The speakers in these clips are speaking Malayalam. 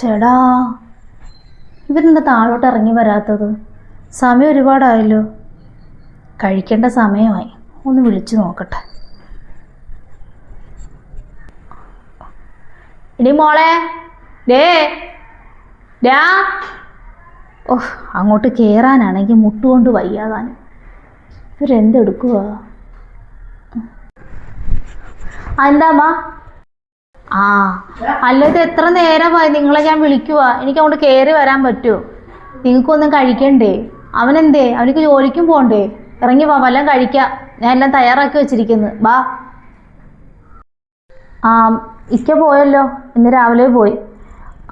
ചേടാ. ഇവരെന്താ താഴോട്ട് ഇറങ്ങി വരാത്തത്? സമയം ഒരുപാടായല്ലോ. കഴിക്കേണ്ട സമയമായി. ഒന്ന് വിളിച്ചു നോക്കട്ടെ. ഇനി മോളെ. ഡേ ഡാ ഓ അങ്ങോട്ട് കയറാനാണെങ്കിൽ മുട്ടുകൊണ്ട് വയ്യാതാണ് ഇവരെന്തെടുക്കുക എന്താമ്മ ആ അല്ലത് എത്ര നേരമായി നിങ്ങളെ ഞാൻ വിളിക്കുക എനിക്ക് അങ്ങോട്ട് കയറി വരാൻ പറ്റുമോ നിങ്ങൾക്കൊന്നും കഴിക്കണ്ടേ? അവനെന്തേ? അവനക്ക് ജോലിക്കും പോണ്ടേ? ഇറങ്ങി വാ വല്ലതും കഴിക്കാം. ഞാൻ എല്ലാം തയ്യാറാക്കി വെച്ചിരിക്കുന്നു. ബാ. ആ ഇക്ക പോയല്ലോ. ഇന്ന് രാവിലെ പോയി.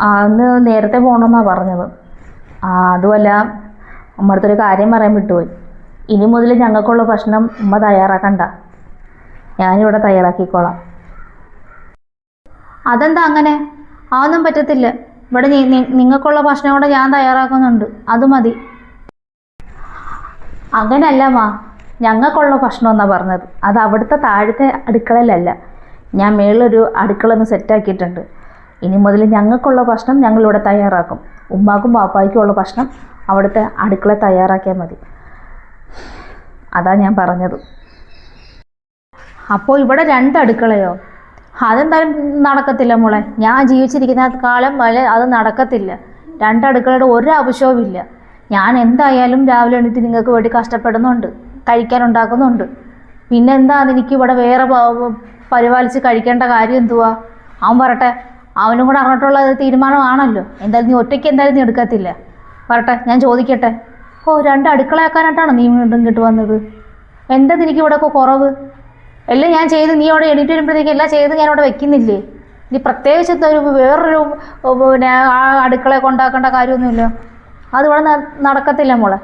ആ ഇന്ന് നേരത്തെ പോകണമെന്നാണ് പറഞ്ഞത്. ആ അതുമല്ല ഉമ്മ അടുത്തൊരു കാര്യം പറയാൻ വിട്ടുപോയി. ഇനി മുതൽ ഞങ്ങൾക്കുള്ള ഭക്ഷണം ഉമ്മ തയ്യാറാക്കണ്ട. ഞാനിവിടെ തയ്യാറാക്കിക്കോളാം. അതെന്താ അങ്ങനെ? അതൊന്നും പറ്റത്തില്ല. ഇവിടെ നിങ്ങൾക്കുള്ള ഭക്ഷണം കൂടെ ഞാൻ തയ്യാറാക്കുന്നുണ്ട്. അത് മതി. അങ്ങനല്ല മാ. ഞങ്ങൾക്കുള്ള ഭക്ഷണം എന്നാണ് പറഞ്ഞത്. അത് അവിടുത്തെ താഴത്തെ അടുക്കളയിലല്ല. ഞാൻ മേളിലൊരു അടുക്കള ഒന്ന് സെറ്റാക്കിയിട്ടുണ്ട്. ഇനി മുതൽ ഞങ്ങൾക്കുള്ള ഭക്ഷണം ഞങ്ങളിവിടെ തയ്യാറാക്കും. ഉമ്മാക്കും പാപ്പായ്ക്കും ഉള്ള ഭക്ഷണം അവിടുത്തെ അടുക്കള തയ്യാറാക്കിയാൽ മതി. അതാ ഞാൻ പറഞ്ഞത്. അപ്പോൾ ഇവിടെ രണ്ട് അടുക്കളയോ? അതെന്തായാലും നടക്കത്തില്ല മോളെ. ഞാൻ ജീവിച്ചിരിക്കുന്ന കാലം വരെ അത് നടക്കത്തില്ല. രണ്ടടുക്കളയുടെ ഒരു ആവശ്യവും ഇല്ല ഞാൻ എന്തായാലും രാവിലെ എണീറ്റ് നിങ്ങൾക്ക് വേണ്ടി കഷ്ടപ്പെടുന്നുണ്ട് കഴിക്കാൻ ഉണ്ടാക്കുന്നുണ്ട് പിന്നെ എന്താ എനിക്ക് ഇവിടെ വേറെ പരിപാലിച്ച് കഴിക്കേണ്ട കാര്യം എന്തുവാ? അവൻ പറട്ടെ അവനും കൂടെ അറിഞ്ഞിട്ടുള്ള തീരുമാനമാണല്ലോ. എന്തായാലും നീ ഒറ്റയ്ക്ക് എന്തായാലും നീ എടുക്കത്തില്ല. പറട്ടെ ഞാൻ ചോദിക്കട്ടെ. ഓ രണ്ട് അടുക്കളയാക്കാനായിട്ടാണോ നീ വീണ്ടും ഇങ്ങോട്ട് വന്നത്? എന്താ എനിക്ക് ഇവിടെ കുറവ്? എല്ലാം ഞാൻ ചെയ്ത് നീ അവിടെ എണീറ്റ് വരുമ്പോഴത്തേക്ക് എല്ലാം ചെയ്ത് ഞാൻ അവിടെ വെക്കുന്നില്ലേ? നീ പ്രത്യേകിച്ച് ഒരു വേറൊരു പിന്നെ ആ അടുക്കള കൊണ്ടാക്കേണ്ട കാര്യമൊന്നുമില്ല. അതിവിടെ നടക്കത്തില്ല മോളെ.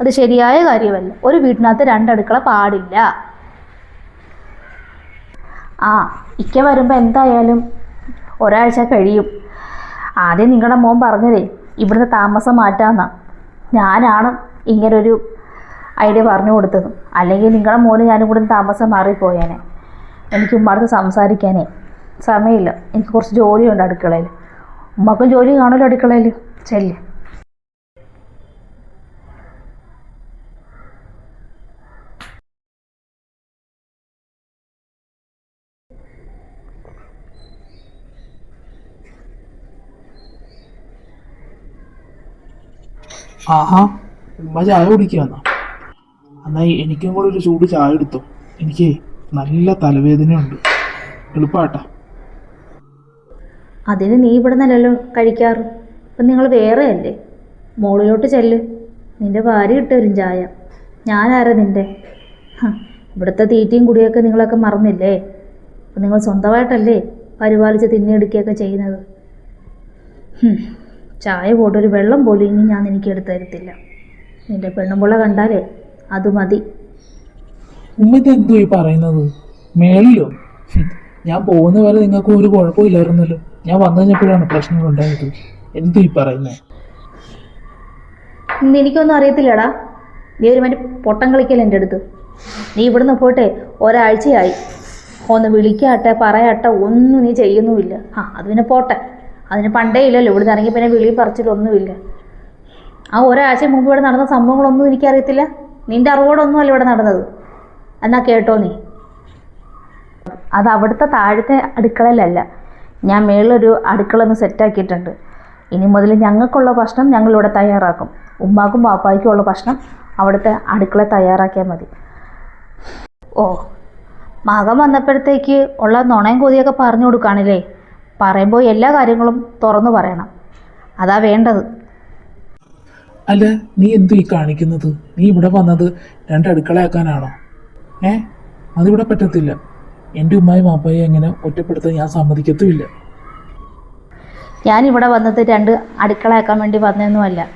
അത് ശരിയായ കാര്യമല്ല. ഒരു വീട്ടിനകത്ത് രണ്ടടുക്കള പാടില്ല. ആ ഇക്ക വരുമ്പോൾ എന്തായാലും ഒരാഴ്ച കഴിയും. ആദ്യം നിങ്ങളുടെ മോൻ പറഞ്ഞതേ ഇവിടുന്ന് താമസം മാറ്റാമെന്നാണ് ഞാനാണ് ഇങ്ങനൊരു ഐഡിയ പറഞ്ഞു കൊടുത്തതും. അല്ലെങ്കിൽ നിങ്ങളുടെ മോന് ഞാനും കൂടെ താമസം മാറിപ്പോയേനെ. എനിക്ക് ഉമ്മടുത്ത് സംസാരിക്കാനേ സമയമില്ല. എനിക്ക് കുറച്ച് ജോലിയുണ്ട് അടുക്കളയിൽ. ഉമ്മക്കും ജോലി കാണുമല്ലോ അടുക്കളയിൽ. ചെല്ല്. ആഹാ ഉമ്മ ചായ കുടിക്കുകയെന്നാ എന്നാ എനിക്കും കൂടെ ഒരു ചൂട് ചായ എടുത്തു. എനിക്ക് നല്ല തലവേദനയുണ്ട്. എളുപ്പാട്ടാ. അതിന് നീ ഇവിടെ നല്ലല്ലോ കഴിക്കാറ്. അപ്പം നിങ്ങൾ വേറെ അല്ലേ? മോളിലോട്ട് ചെല്ല്. നിന്റെ ഭാര്യ ഇട്ട് തരും ചായ. ഞാനാരാ നിന്റെ? ഇവിടുത്തെ തീറ്റയും കുടിയൊക്കെ നിങ്ങളൊക്കെ മറന്നില്ലേ? അപ്പം നിങ്ങൾ സ്വന്തമായിട്ടല്ലേ പരിപാലിച്ച് തിന്നിയെടുക്കുകയൊക്കെ ചെയ്യുന്നത്? ചായ പോട്ടൊരു വെള്ളം പോലും ഇനി ഞാൻ എനിക്ക് എടുത്തു തരത്തില്ല. നിന്റെ പെണ്ണുമ്പുള്ള കണ്ടാലേ അത് മതി. ഉമ്മ ഈ പറയുന്നത്? മേളിലോ? ഞാൻ പോകുന്ന വരെ നിങ്ങൾക്ക് ഒരു കുഴപ്പമില്ലായിരുന്നല്ലോ. ഞാൻ വന്നു കഴിഞ്ഞപ്പോഴാണ് പ്രശ്നങ്ങൾ ഉണ്ടായത്. എന്തോ ഈ പറയുന്നത് ഇന്ന് എനിക്കൊന്നും അറിയത്തില്ലടാ. നീ ഒരു മറ്റേ പൊട്ടം കളിക്കൽ എന്റെ അടുത്ത്. നീ ഇവിടുന്ന് പോട്ടെ ഒരാഴ്ചയായി. ഒന്ന് വിളിക്കാട്ടെ പറയാട്ടെ ഒന്നും നീ ചെയ്യുന്നുമില്ല. ആ അത് പിന്നെ പോട്ടെ. അതിന് പണ്ടേ ഇല്ലല്ലോ ഇവിടുന്ന് ഇറങ്ങി പിന്നെ വിളി പറിച്ചിട്ടൊന്നുമില്ല. ആ ഒരാഴ്ച മുമ്പ് ഇവിടെ നടന്ന സംഭവങ്ങളൊന്നും എനിക്കറിയത്തില്ല. നിന്റെ അറിവോടൊന്നും അല്ല ഇവിടെ നടന്നത്. എന്നാ കേട്ടോ നീ? അത് അവിടുത്തെ താഴത്തെ അടുക്കളയിലല്ല. ഞാൻ മേളിലൊരു അടുക്കള ഒന്ന് സെറ്റാക്കിയിട്ടുണ്ട് ഇനി മുതൽ ഞങ്ങൾക്കുള്ള ഭക്ഷണം ഞങ്ങളിവിടെ തയ്യാറാക്കും. ഉമ്മാക്കും പാപ്പായ്ക്കും ഉള്ള ഭക്ഷണം അവിടുത്തെ അടുക്കള തയ്യാറാക്കിയാൽ മതി. ഓ മകൻ വന്നപ്പോഴത്തേക്ക് ഉള്ള നുണയും കൊതിയൊക്കെ പറഞ്ഞു കൊടുക്കുകയാണല്ലേ പറയുമ്പോൾ എല്ലാ കാര്യങ്ങളും തുറന്നു പറയണം. അതാ വേണ്ടത്. അല്ല നീ എന്തു ഈ കാണിക്കുന്നത്? നീ ഇവിടെ വന്നത് രണ്ട് അടുക്കളയാക്കാനാണോ? ഏ? അതിവിടെ പറ്റത്തില്ല. എന്റെ ഉമ്മായി മാപ്പയെ എങ്ങനെ ഒറ്റപ്പെടുത്താൻ ഞാൻ സമ്മതിക്കത്തുമില്ല. ഞാൻ ഇവിടെ വന്നത് രണ്ട് അടുക്കളയാക്കാൻ വേണ്ടി വന്നതൊന്നുമല്ല.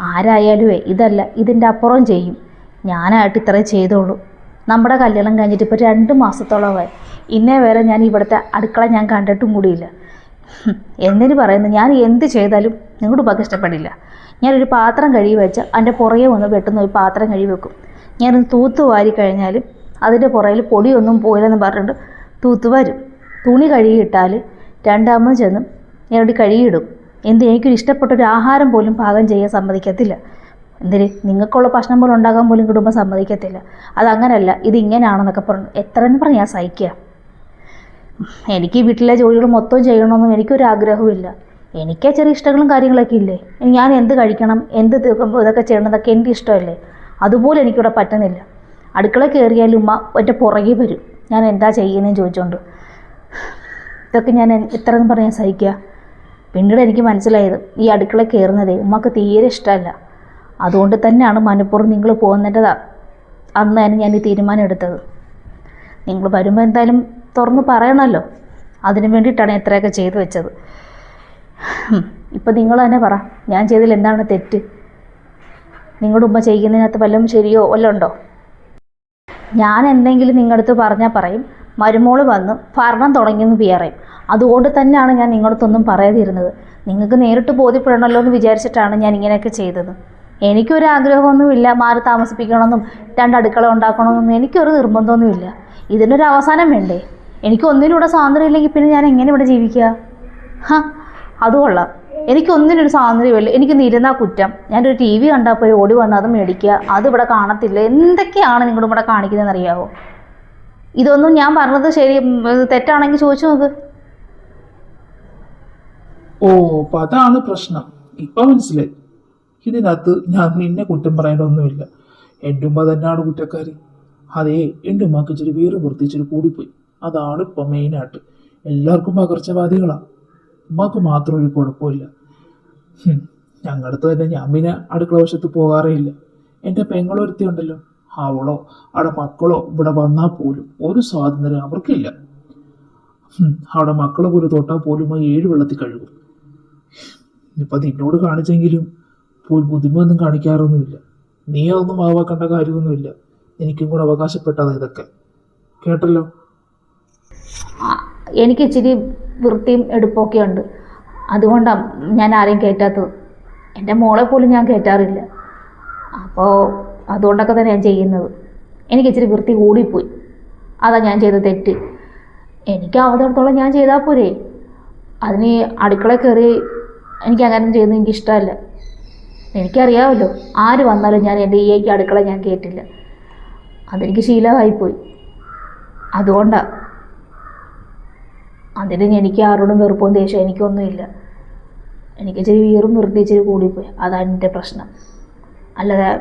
ആരായാലുമേ ഇതല്ല ഇതിന്റെ അപ്പുറം ചെയ്യും. ഞാനായിട്ട് ഇത്രേ ചെയ്തോളൂ. നമ്മുടെ കല്യാണം കഴിഞ്ഞിട്ട് ഇപ്പോൾ രണ്ട് മാസത്തോളമായി. ഇന്നേ വരെ ഞാൻ ഇവിടുത്തെ അടുക്കള ഞാൻ കണ്ടിട്ടും കൂടിയില്ല. എന്തിനു പറയുന്നു ഞാൻ എന്ത് ചെയ്താലും നിങ്ങളുടെ ഉപ്പാക്ക് ഇഷ്ടപ്പെടില്ല ഞാനൊരു പാത്രം കഴുകി വെച്ച് അതിന്റെ പുറകെ വന്ന് പെട്ടെന്ന് ഒരു പാത്രം കഴുകി വെക്കും. ഞാനൊന്ന് തൂത്ത് വാരി കഴിഞ്ഞാൽ അതിന്റെ പുറകിൽ പൊടിയൊന്നും പോയില്ലെന്ന് പറഞ്ഞിട്ട് തൂത്ത് വരും. തുണി കഴുകിയിട്ടാൽ രണ്ടാമത് ചെന്ന് ഞാനോട് കഴുകിയിടും. എന്ത് എനിക്കൊരു ഇഷ്ടപ്പെട്ട ഒരു ആഹാരം പോലും പാകം ചെയ്യാൻ സമ്മതിക്കത്തില്ല. എന്തിന്? നിങ്ങൾക്കുള്ള ഭക്ഷണം പോലും ഉണ്ടാക്കാൻ പോലും കുടുംബം സമ്മതിക്കത്തില്ല. അതങ്ങനല്ല ഇത് പറഞ്ഞു. എത്ര എന്ന് പറഞ്ഞ് ഞാൻ സഹിക്കുക. എനിക്ക് വീട്ടിലെ ജോലികൾ മൊത്തം ചെയ്യണമെന്നും എനിക്കൊരു ആഗ്രഹവുമില്ല. എനിക്ക് ചെറിയ ഇഷ്ടങ്ങളും കാര്യങ്ങളൊക്കെ ഇല്ലേ? ഞാൻ എന്ത് കഴിക്കണം? എന്ത് ഇത് ഇതൊക്കെ ചെയ്യണം എന്നൊക്കെ എന്റെ ഇഷ്ടമല്ലേ? അതുപോലെ എനിക്കിവിടെ പറ്റുന്നില്ല. അടുക്കള കയറിയാലും ഉമ്മ ഒറ്റ പുറകെ വരും. ഞാൻ എന്താ ചെയ്യുന്നതെന്ന് ചോദിച്ചുകൊണ്ട് ഇതൊക്കെ ഞാൻ ഇത്ര എന്ന് പറയാൻ സഹിക്കുക പിന്നീട് എനിക്ക് മനസ്സിലായത് ഈ അടുക്കള കയറുന്നതേ ഉമ്മക്ക് തീരെ ഇഷ്ടമല്ല. അതുകൊണ്ട് തന്നെയാണ് മനഃപൂർവം നിങ്ങൾ പോകുന്നതിന്റെ അന്ന് തന്നെ ഞാൻ ഈ തീരുമാനം എടുത്തത്. നിങ്ങൾ വരുമ്പോൾ എന്തായാലും തുറന്ന് പറയണമല്ലോ അതിനു വേണ്ടിയിട്ടാണ് ഇത്രയൊക്കെ ചെയ്തു വെച്ചത്. ഇപ്പം നിങ്ങൾ തന്നെ പറ. ഞാൻ ചെയ്തതിൽ എന്താണ് തെറ്റ്? നിങ്ങളുടെ ഉമ്മ ചെയ്യുന്നതിനകത്ത് വല്ലതും ശരിയോ വല്ലതും ഉണ്ടോ? ഞാൻ എന്തെങ്കിലും നിങ്ങളുടെ അടുത്ത് പറഞ്ഞാൽ പറയും. മരുമോൾ വന്ന് ഭരണം തുടങ്ങിയെന്ന് പിയറയും അതുകൊണ്ട് തന്നെയാണ് ഞാൻ നിങ്ങളടുത്തൊന്നും പറയാതിരുന്നത്. നിങ്ങൾക്ക് നേരിട്ട് ബോധ്യപ്പെടണമല്ലോ എന്ന് വിചാരിച്ചിട്ടാണ് ഞാൻ ഇങ്ങനെയൊക്കെ ചെയ്തത്. എനിക്കൊരു ആഗ്രഹമൊന്നുമില്ല മാറി താമസിപ്പിക്കണമെന്നും രണ്ട് അടുക്കള ഉണ്ടാക്കണമെന്നൊന്നും എനിക്കൊരു നിർബന്ധമൊന്നുമില്ല. ഇതിനൊരു അവസാനം വേണ്ടേ? എനിക്ക് ഒന്നിലൂടെ സ്വാതന്ത്ര്യം ഇല്ലെങ്കിൽ പിന്നെ ഞാൻ എങ്ങനെ ഇവിടെ ജീവിക്കുക? ഹാ അത് കൊള്ളാം. എനിക്കൊന്നിനൊരു സ്വാതന്ത്ര്യമില്ല എനിക്ക് ഇരുന്നാൽ കുറ്റം. ഞാനൊരു ടി വി കണ്ടാൽ പോയി ഓടി വന്ന് അത് മേടിക്കുക. അത് ഇവിടെ കാണത്തില്ല. എന്തൊക്കെയാണ് നിങ്ങളുടെ ഇവിടെ കാണിക്കുന്നതെന്ന് അറിയാവോ? ഇതൊന്നും ഞാൻ പറഞ്ഞത് ശരി തെറ്റാണെങ്കിൽ ചോദിച്ചു നോക്ക്. ഓ അതാണ് പ്രശ്നം. ഇപ്പൊ മനസ്സിലായി. ഇതിനകത്ത് ഞാൻ നിന്നെ കുറ്റം പറയാനൊന്നുമില്ല എന്റെ ഉമ്മ തന്നെയാണ് കുറ്റക്കാരി. അതേ എന്റെ ഉമ്മക്ക് ഇച്ചിരി വീറ് വൃത്തിച്ചിരി കൂടിപ്പോയി. അതാണ് ഇപ്പൊ മെയിനായിട്ട് എല്ലാവർക്കും പകർച്ചവാദികളാണ് ഉമ്മക്ക് മാത്രം ഒരു കുഴപ്പമില്ല. ഞങ്ങളടുത്ത് തന്നെ ഞാൻ പിന്നെ അടുക്കള വശത്ത് പോകാറേ ഇല്ല എന്റെ പെങ്ങളൊരുത്തി ഉണ്ടല്ലോ. അവളോ അവിടെ മക്കളോ ഇവിടെ വന്നാൽ പോലും ഒരു സ്വാതന്ത്ര്യം അവർക്കില്ല. അവിടെ മക്കളെ പോലും തൊട്ടാൽ പോലും ആ ഏഴ് വെള്ളത്തിൽ കഴുകും. ഇപ്പം നിന്നോട് കാണിച്ചെങ്കിലും പോയി ബുദ്ധിമുട്ടൊന്നും കാണിക്കാറൊന്നുമില്ല. നീ അതൊന്നും ആവാക്കേണ്ട കാര്യമൊന്നുമില്ല. എനിക്കും കൂടെ അവകാശപ്പെട്ടതാണ് ഇതൊക്കെ. കേട്ടല്ലോ? എനിക്ക് ഇച്ചിരി വൃത്തിയും എടുപ്പൊക്കെ ഉണ്ട്. അതുകൊണ്ടാണ് ഞാൻ ആരെയും കയറ്റാത്തത് എന്റെ മോളെ പോലും ഞാൻ കയറ്റാറില്ല അപ്പോൾ അതുകൊണ്ടൊക്കെ തന്നെ ഞാൻ ചെയ്യുന്നത്. എനിക്ക് ഇച്ചിരി വൃത്തി കൂടിപ്പോയി. അതാ ഞാൻ ചെയ്ത തെറ്റ്. എനിക്ക് ആവുന്നിടത്തോളം ഞാൻ ചെയ്താൽ പോരെ. അതിന് അടുക്കള കയറി എനിക്ക് അങ്ങനെ ചെയ്യുന്നത് എനിക്ക് ഇഷ്ടമല്ല. എനിക്കറിയാമല്ലോ ആര് വന്നാലും ഞാൻ എന്റെ ഈ അടുക്കള ഞാൻ കേട്ടില്ല അതെനിക്ക് ശീലമായിപ്പോയി. അതുകൊണ്ടാണ് അതിന് എനിക്ക് ആരോടും വെറുപ്പും ദേഷ്യം എനിക്കൊന്നുമില്ല. എനിക്ക് ഇച്ചിരി വീറും വെറുതെ ഇച്ചിരി കൂടിപ്പോയി. അതാണ് എന്റെ പ്രശ്നം. അല്ലാതെ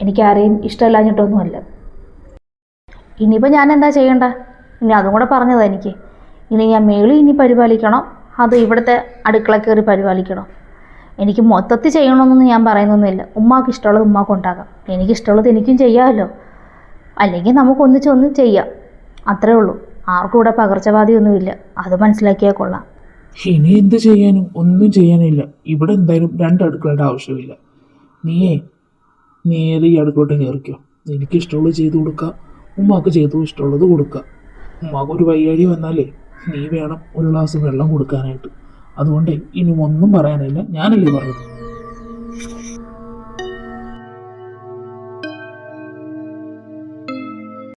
എനിക്കാരെയും ഇഷ്ടമില്ലാഞ്ഞിട്ടൊന്നുമല്ല. ഇനിയിപ്പോൾ ഞാൻ എന്താ ചെയ്യേണ്ട? ഇനി അതും കൂടെ പറഞ്ഞതാ എനിക്ക്. ഇനി ഞാൻ മേളി ഇനി പരിപാലിക്കണം? അത് ഇവിടുത്തെ അടുക്കള കയറി പരിപാലിക്കണം? എനിക്ക് മൊത്തത്തിൽ ചെയ്യണമെന്നൊന്നും ഞാൻ പറയുന്നൊന്നുമില്ല. ഉമ്മാക്ക് ഇഷ്ടമുള്ളത് ഉമ്മാക്ക് ഉണ്ടാകാം എനിക്കിഷ്ടമുള്ളത് എനിക്കും ചെയ്യാമല്ലോ. അല്ലെങ്കിൽ നമുക്ക് ഒന്നിച്ചൊന്നും ചെയ്യാം. അത്രേ ഉള്ളൂ. ആർക്കും ഇവിടെ പകർച്ചവാദിയൊന്നുമില്ല അത് മനസ്സിലാക്കിയാൽ കൊള്ളാം. ഇനി എന്ത് ചെയ്യാനും ഒന്നും ചെയ്യാനില്ല. ഇവിടെ എന്തായാലും രണ്ട് അടുക്കളയുടെ ആവശ്യമില്ല. നീയേ നേരെ ഈ അടുക്കളോട്ട് കയറിക്കോ. എനിക്ക് ഇഷ്ടമുള്ളത് ചെയ്തു കൊടുക്കുക ഉമ്മാക്ക് ചെയ്തു ഇഷ്ടമുള്ളത് കൊടുക്കുക ഉമ്മാക്ക് ഒരു വയ്യാഴി വന്നാലേ നീ വേണം ഒരു ഗ്ലാസ് വെള്ളം കൊടുക്കാനായിട്ട്. അതുകൊണ്ട് ഇനി ഒന്നും പറയാനില്ല. ഞാനല്ലേ പറഞ്ഞത്?